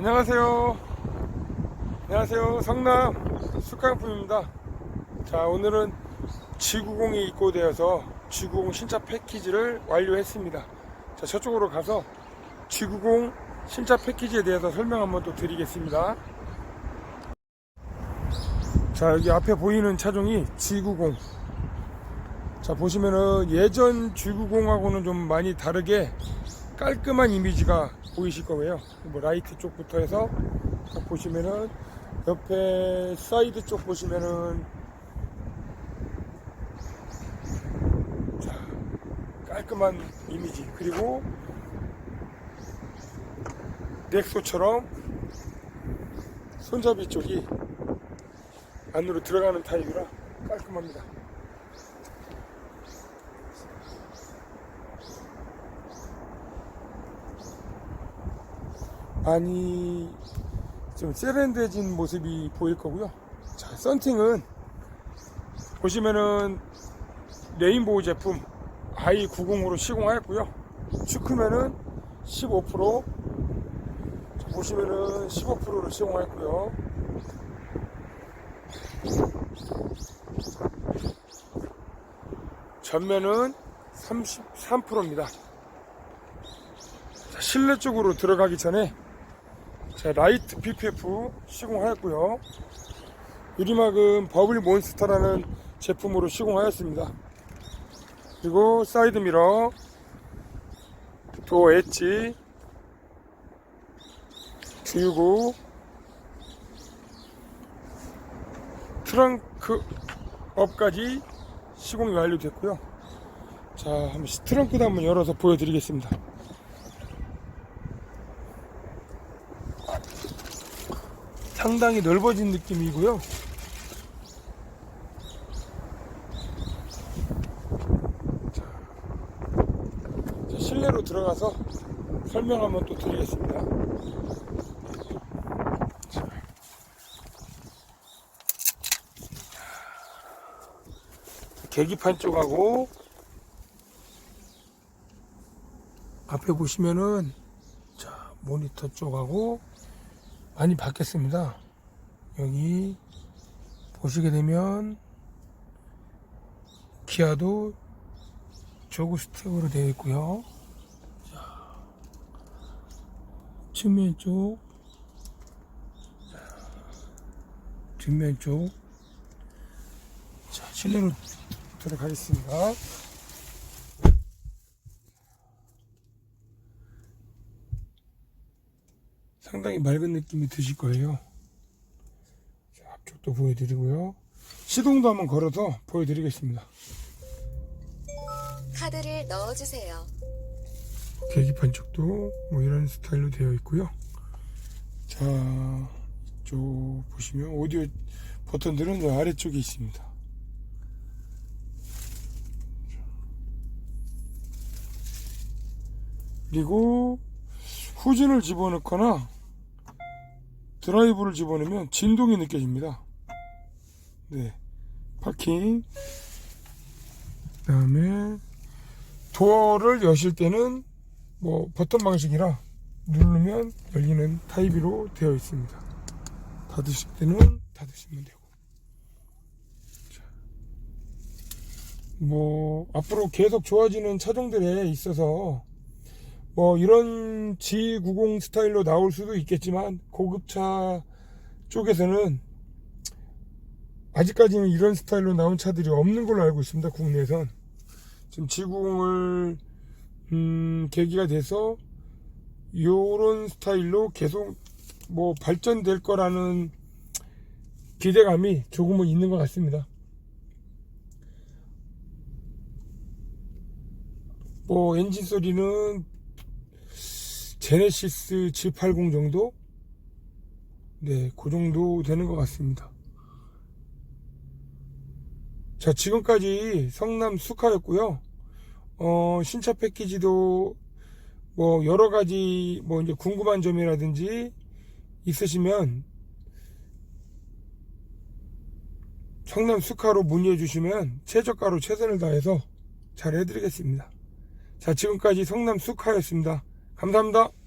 안녕하세요. 안녕하세요. 성남 숙강품입니다. 자, 오늘은 G90이 입고되어서 G90 신차 패키지를 완료했습니다. 자, 저쪽으로 가서 G90 신차 패키지에 대해서 설명 한번 또 드리겠습니다. 자, 여기 앞에 보이는 차종이 G90. 자, 보시면은 예전 G90하고는 좀 많이 다르게 깔끔한 이미지가 보이실 거고요. 뭐 라이트 쪽부터 해서 딱 보시면은 옆에 사이드 쪽 보시면은 자, 깔끔한 이미지 그리고 넥소처럼 손잡이 쪽이 안으로 들어가는 타입이라 깔끔합니다. 많이 좀 세련돼진 모습이 보일 거고요. 자, 썬팅은 보시면은 레인보우 제품 i90으로 시공하였고요. 축크면은 15% 자, 보시면은 15%로 시공하였고요. 전면은 33%입니다. 자, 실내 쪽으로 들어가기 전에 자, 라이트 PPF 시공하였고요. 유리막은 버블 몬스터라는 제품으로 시공하였습니다. 그리고 사이드 미러, 도어 엣지, 주유구, 트렁크 업까지 시공이 완료됐고요. 자, 한번 트렁크도 한번 열어서 보여드리겠습니다. 상당히 넓어진 느낌이고요. 자, 자, 실내로 들어가서 설명 한번 또 드리겠습니다. 자. 계기판 쪽하고 앞에 보시면은 자 모니터 쪽하고 많이 바뀌었습니다. 여기 보시게 되면 기아도 조그 스텝으로 되어 있고요. 자, 측면 쪽, 자, 뒷면 쪽, 자, 실내로 들어가겠습니다. 상당히 맑은 느낌이 드실 거예요. 자, 앞쪽도 보여드리고요. 시동도 한번 걸어서 보여드리겠습니다. 카드를 넣어주세요. 계기판 쪽도 뭐 이런 스타일로 되어 있고요. 자, 이쪽 보시면 오디오 버튼들은 저 아래쪽에 있습니다. 그리고 후진을 집어넣거나 드라이브를 집어넣으면 진동이 느껴집니다. 네. 파킹. 그 다음에 도어를 여실 때는 뭐 버튼 방식이라 누르면 열리는 타입으로 되어 있습니다. 닫으실 때는 닫으시면 되고. 자. 뭐 앞으로 계속 좋아지는 차종들에 있어서 뭐 이런 G90 스타일로 나올 수도 있겠지만 고급차 쪽에서는 아직까지는 이런 스타일로 나온 차들이 없는 걸로 알고 있습니다. 국내에선 지금 G90을 음, 계기가 돼서 요런 스타일로 계속 뭐 발전될 거라는 기대감이 조금은 있는 것 같습니다. 뭐 엔진 소리는 제네시스 G80 정도? 네, 그 정도 되는 것 같습니다. 자, 지금까지 성남 수카였고요. 어, 신차 패키지도 뭐 여러 가지 뭐 이제 궁금한 점이라든지 있으시면 성남 수카로 문의해 주시면 최저가로 최선을 다해서 잘 해드리겠습니다. 자, 지금까지 성남 수카였습니다. 감사합니다.